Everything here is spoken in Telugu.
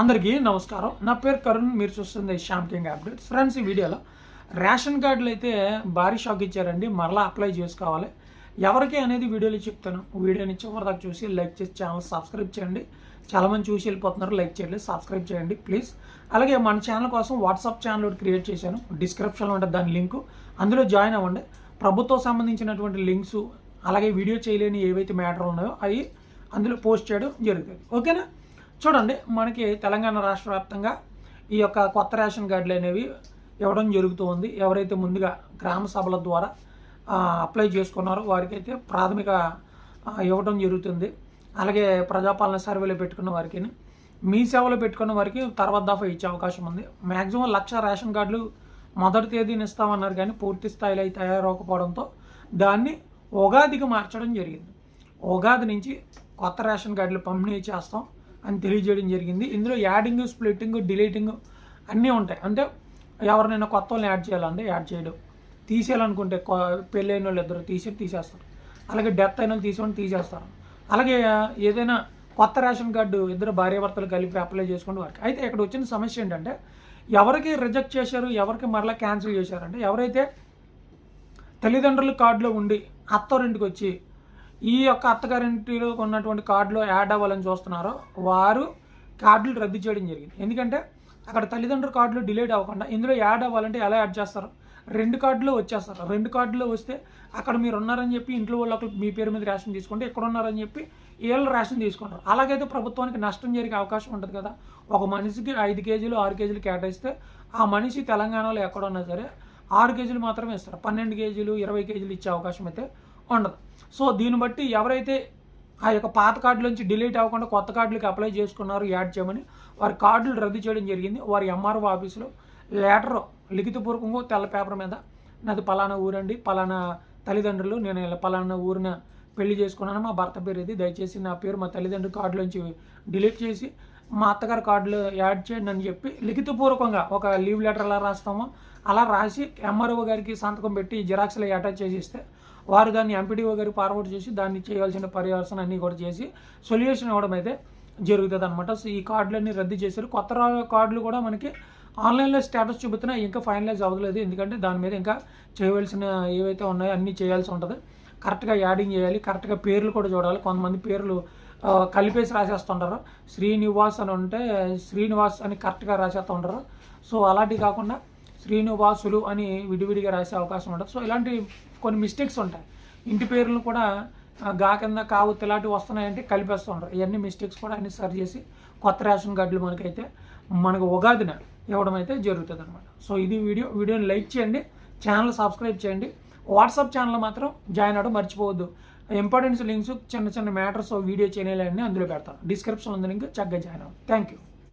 అందరికీ నమస్కారం. నా పేరు కరుణ్. మీరు చూస్తుంది శ్యామ్ కింగ్ అప్డేట్స్ ఫ్రెండ్స్ ఈ వీడియోలో రేషన్ కార్డులు అయితే భారీ షాక్ ఇచ్చారండి. మరలా అప్లై చేసుకోవాలి. ఎవరికి అనేది వీడియోలో చెప్తాను. వీడియోని చివరి దాకా చూసి లైక్ చేసి ఛానల్ సబ్స్క్రైబ్ చేయండి. చాలామంది చూసి వెళ్ళిపోతున్నారు. లైక్ చేయండి సబ్స్క్రైబ్ చేయండి ప్లీజ్. అలాగే మన ఛానల్ కోసం వాట్సాప్ ఛానల్ ఒకటి క్రియేట్ చేశాను. డిస్క్రిప్షన్లో ఉంటుంది దాని లింకు. అందులో జాయిన్ అవ్వండి. ప్రభుత్వం సంబంధించినటువంటి లింక్స్ అలాగే వీడియో చేయలేని ఏవైతే మ్యాటర్ ఉన్నాయో అవి అందులో పోస్ట్ చేయడం జరుగుతుంది. ఓకేనా? చూడండి మనకి తెలంగాణ రాష్ట్ర వ్యాప్తంగా ఈ యొక్క కొత్త రేషన్ కార్డులు అనేవి ఇవ్వడం జరుగుతూ ఉంది. ఎవరైతే ముందుగా గ్రామ సభల ద్వారా అప్లై చేసుకున్నారో వారికైతే ప్రాథమిక ఇవ్వడం జరుగుతుంది. అలాగే ప్రజాపాలన సర్వేలో పెట్టుకున్న వారికి మీ సేవలో పెట్టుకున్న వారికి తర్వాత దఫా ఇచ్చే అవకాశం ఉంది. మ్యాక్సిమం లక్ష రేషన్ కార్డులు మొదటి తేదీని ఇస్తామన్నారు కానీ పూర్తి స్థాయిలో అయితే తయారవకపోవడంతో దాన్ని ఉగాదికి మార్చడం జరిగింది. ఉగాది నుంచి కొత్త రేషన్ కార్డులు పంపిణీ చేస్తాం. అని తెలియజేయడం జరిగింది. ఇందులో యాడింగ్ స్ప్లిట్టింగ్ డిలీటింగ్ అన్నీ ఉంటాయి. అంటే ఎవరినైనా కొత్త వాళ్ళని యాడ్ చేయాలంటే యాడ్ చేయడం. తీసేయాలనుకుంటే కొ- పెళ్ళైన వాళ్ళు ఇద్దరు తీసి తీసేస్తారు. అలాగే డెత్ అయిన వాళ్ళు తీసేవాడిని తీసేస్తారు. అలాగే ఏదైనా కొత్త రేషన్ కార్డు ఇద్దరు భార్యాభర్తలు కలిపి అప్లై చేసుకుంటే వారికి. అయితే ఇక్కడ వచ్చిన సమస్య ఏంటంటే ఎవరికి రిజెక్ట్ చేశారు ఎవరికి మరలా క్యాన్సిల్ చేశారంటే ఎవరైతే తల్లిదండ్రుల కార్డులో ఉండి అత్తవారింటికి వచ్చి ఈ యొక్క అత్తగారింటిలో ఉన్నటువంటి కార్డులో యాడ్ అవ్వాలని చూస్తున్నారో. వారు కార్డులు రద్దు చేయడం జరిగింది. ఎందుకంటే అక్కడ తల్లిదండ్రుల కార్డులు డిలీట్ అవ్వకుండా ఇందులో యాడ్ అవ్వాలంటే ఎలా యాడ్ చేస్తారు? రెండు కార్డులో వచ్చేస్తారు. రెండు కార్డులో వస్తే అక్కడ మీరు ఉన్నారని చెప్పి ఇంట్లో వాళ్ళు మీ పేరు మీద రేషన్ తీసుకుంటే ఇక్కడ ఉన్నారని చెప్పి వీళ్ళు రేషన్ తీసుకుంటారు. అలాగైతే ప్రభుత్వానికి నష్టం జరిగే అవకాశం ఉంటుంది కదా. ఒక మనిషికి ఐదు కేజీలు ఆరు కేజీలు కేటాయిస్తే ఆ మనిషి తెలంగాణలో ఎక్కడున్నా సరే ఆరు కేజీలు మాత్రమే ఇస్తారు. పన్నెండు కేజీలు ఇరవై కేజీలు ఇచ్చే అవకాశం అయితే ఉండదు. సో దీన్ని బట్టి ఎవరైతే ఆ యొక్క పాత కార్డులోంచి డిలీట్ అవ్వకుండా కొత్త కార్డులకి అప్లై చేసుకున్నారు యాడ్ చేయమని వారి కార్డులు రద్దు చేయడం జరిగింది. వారి ఎంఆర్ఓ ఆఫీసులో లెటర్ లిఖితపూర్వకంగా తెల్ల పేపర్ మీద నాది పలానా ఊరండి పలానా తల్లిదండ్రులు నేను ఇలా పలానా ఊరిన పెళ్ళి చేసుకున్నాను మా భర్త పేరు ఇది దయచేసి నా పేరు మా తల్లిదండ్రుల కార్డులోంచి డిలీట్ చేసి మా అత్తగారి కార్డులు యాడ్ చేయండి అని చెప్పి లిఖితపూర్వకంగా ఒక లీవ్ లెటర్ ఎలా రాస్తామో అలా రాసి ఎంఆర్ఓ గారికి సంతకం పెట్టి జిరాక్స్లో అటాచ్ చేసి ఇస్తే వారు దాన్ని ఎంపీడీఓ గారికి ఫార్వర్డ్ చేసి దాన్ని చేయాల్సిన పర్యవసన అన్నీ కూడా చేసి సొల్యూషన్ ఇవ్వడం అయితే జరుగుతుంది అనమాట సో ఈ కార్డులన్నీ రద్దు చేశారు. కొత్త కార్డులు కూడా మనకి ఆన్లైన్లో స్టేటస్ చూపుతున్నా ఇంకా ఫైనలైజ్ అవ్వలేదు. ఎందుకంటే దాని మీద ఇంకా చేయవలసిన ఏవైతే ఉన్నాయో అన్నీ చేయాల్సి ఉంటుంది. కరెక్ట్గా యాడింగ్ చేయాలి. కరెక్ట్గా పేర్లు కూడా చూడాలి. కొంతమంది పేర్లు కలిపేసి రాసేస్తుంటారు. శ్రీనివాస్ అని ఉంటే శ్రీనివాస్ అని కరెక్ట్గా రాసేస్తుంటారు. సో అలాంటివి కాకుండా శ్రీనివాసులు అని విడివిడిగా రాసే అవకాశం ఉంటుంది. సో ఇలాంటి కొన్ని మిస్టేక్స్ ఉంటాయి. ఇంటి పేర్లను కూడా గా కింద కావు ఇలాంటివి వస్తున్నాయంటే కలిపేస్తూ ఉంటారు ఇవన్నీ మిస్టేక్స్ కూడా అన్ని సరి చేసి కొత్త రేషన్ కార్డులు మనకైతే మనకు ఉగాదిన ఇవ్వడం అయితే జరుగుతుంది అనమాట సో ఇది వీడియో వీడియోని లైక్ చేయండి. ఛానల్ సబ్స్క్రైబ్ చేయండి. వాట్సాప్ ఛానల్ మాత్రం జాయిన్ అవ్వడం మర్చిపోవద్దు. ఇంపార్టెన్స్ లింక్స్ చిన్న చిన్న మ్యాటర్స్ వీడియో చేయలేని అందులో పెడతాను. డిస్క్రిప్షన్ ఉంది లింక్ చక్కగా జాయిన్ అవ్వండి. Thank you